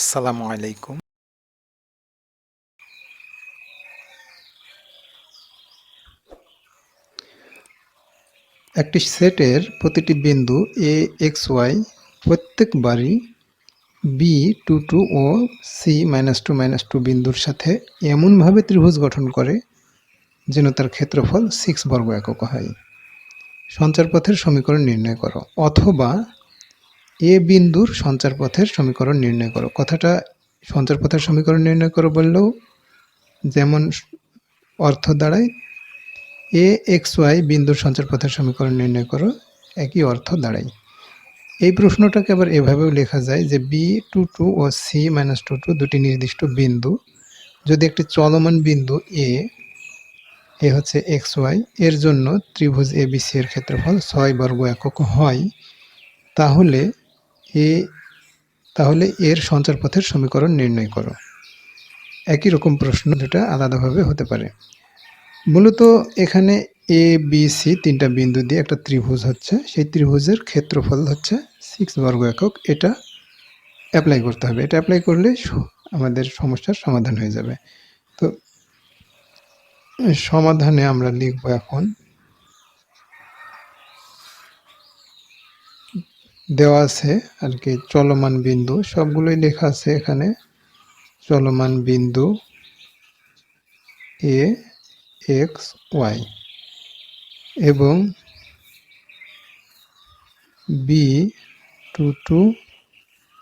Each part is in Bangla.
আসসালামু আলাইকুম। একটি সেটের প্রতিটি বিন্দু এ এক্স ওয়াই প্রত্যেকবারই বি টু টু ও C minus two minus two বিন্দুর সাথে এমনভাবে ত্রিভুজ গঠন করে যেন তার ক্ষেত্রফল সিক্স বর্গ একক হয়। সঞ্চারপথের সমীকরণ নির্ণয় করো। অথবা এ বিন্দুর সঞ্চারপথের সমীকরণ নির্ণয় করো। কথাটা সঞ্চারপথের সমীকরণ নির্ণয় করো বললেও যেমন অর্থ দাঁড়ায়, এ এক্স ওয়াই বিন্দুর সঞ্চারপথের সমীকরণ নির্ণয় করো, একই অর্থ দাঁড়ায়। এই প্রশ্নটাকে আবার এভাবেও লেখা যায় যে বি টু টু ও সি মাইনাস টু টু দুটি নির্দিষ্ট বিন্দু। যদি একটি চলমান বিন্দু এ এ হচ্ছে এক্স ওয়াই, এর জন্য ত্রিভুজ এ বি সি এর ক্ষেত্রফল ছয় বর্গ একক হয়, তাহলে এ, তাহলে এর সঞ্চারপথের সমীকরণ নির্ণয় করো। একই রকম প্রশ্ন দুটা আলাদাভাবে হতে পারে। মূলত এখানে এ বি সি তিনটা বিন্দু দিয়ে একটা ত্রিভুজ হচ্ছে। সেই ত্রিভুজের ক্ষেত্রফল হচ্ছে সিক্স বর্গ একক। এটা অ্যাপ্লাই করতে হবে। এটা অ্যাপ্লাই করলে আমাদের সমস্যার সমাধান হয়ে যাবে। তো, সমাধানে আমরা লিখব এখন দেওয়া আছে আর কি, চলমান বিন্দু। সবগুলোই লেখা আছে এখানে। চলমান বিন্দু এ, এক্স, ওয়াই। এবং B, two two,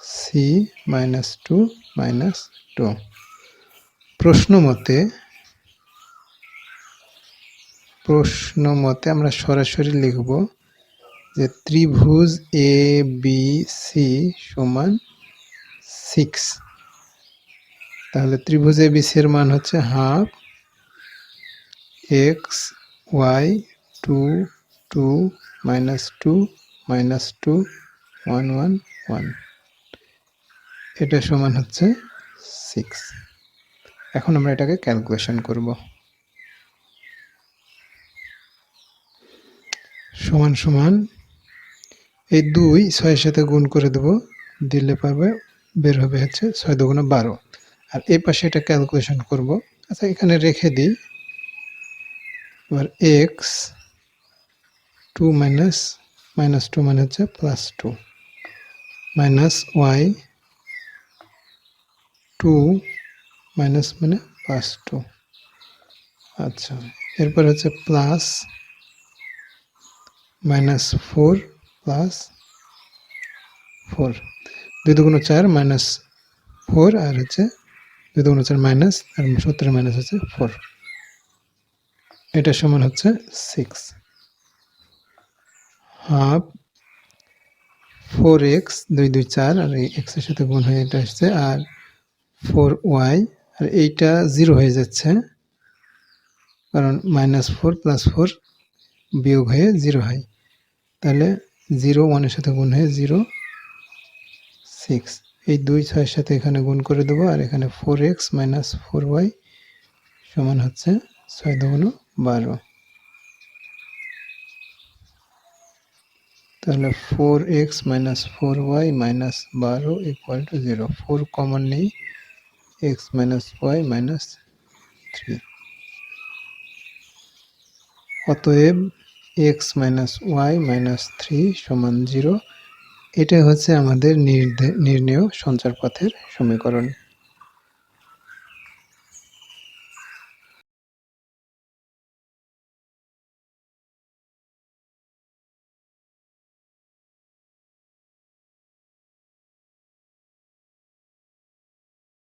C, minus two minus two. প্রশ্ন মতে প্রশ্ন মতে আমরা সরাসরি লিখব যে ত্রিভুজ এ বি সি সমান সিক্স তাহলে ত্রিভুজ এ বি এর মান হচ্ছে half X Y two two minus two minus two one one one এটা সমান হচ্ছে সিক্স এখন আমরা এটাকে ক্যালকুলেশন করব। সমান সমান এই দুই ছয়ের সাথে গুণ করে দেব, দিলে পাবে বের হবে হচ্ছে ছয় দুগুণ বারো। আর এই পাশে এটা ক্যালকুলেশন করব। আচ্ছা এখানে রেখে দিই। এবার X two minus minus two মানে হচ্ছে plus two minus Y two minus মানে প্লাস টু আচ্ছা এরপর হচ্ছে plus minus four plus four দুই দুগুণ চার মাইনাস ফোর আর হচ্ছে দুই দুগুণ চার মাইনাস আর সত্তর মাইনাস হচ্ছে ফোর এটা সমান হচ্ছে সিক্স হাফ ফোর এক্স দুই দুই চার, আর এই এক্সের সাথে গুণ হয়ে এটা আসছে, আর ফোর ওয়াই আর এইটা জিরো হয়ে যাচ্ছে, কারণ মাইনাস ফোর প্লাস ফোর বিয়োগ হয়ে জিরো হয়। তাহলে জিরো ওয়ানের সাথে গুণ হয়ে জিরো সিক্স। এই দুই ছয়ের সাথে এখানে গুণ করে দেবো, আর এখানে four x minus four y সমান হচ্ছে ছয় দুগুণ বারো। তাহলে four x minus four y minus বারো equal to zero. Four common নেই, x minus y minus three. অতএব x minus y minus three সমান জিরো এটা হচ্ছে আমাদের নির্দে- নির্ণেয় সঞ্চারপথের সমীকরণ।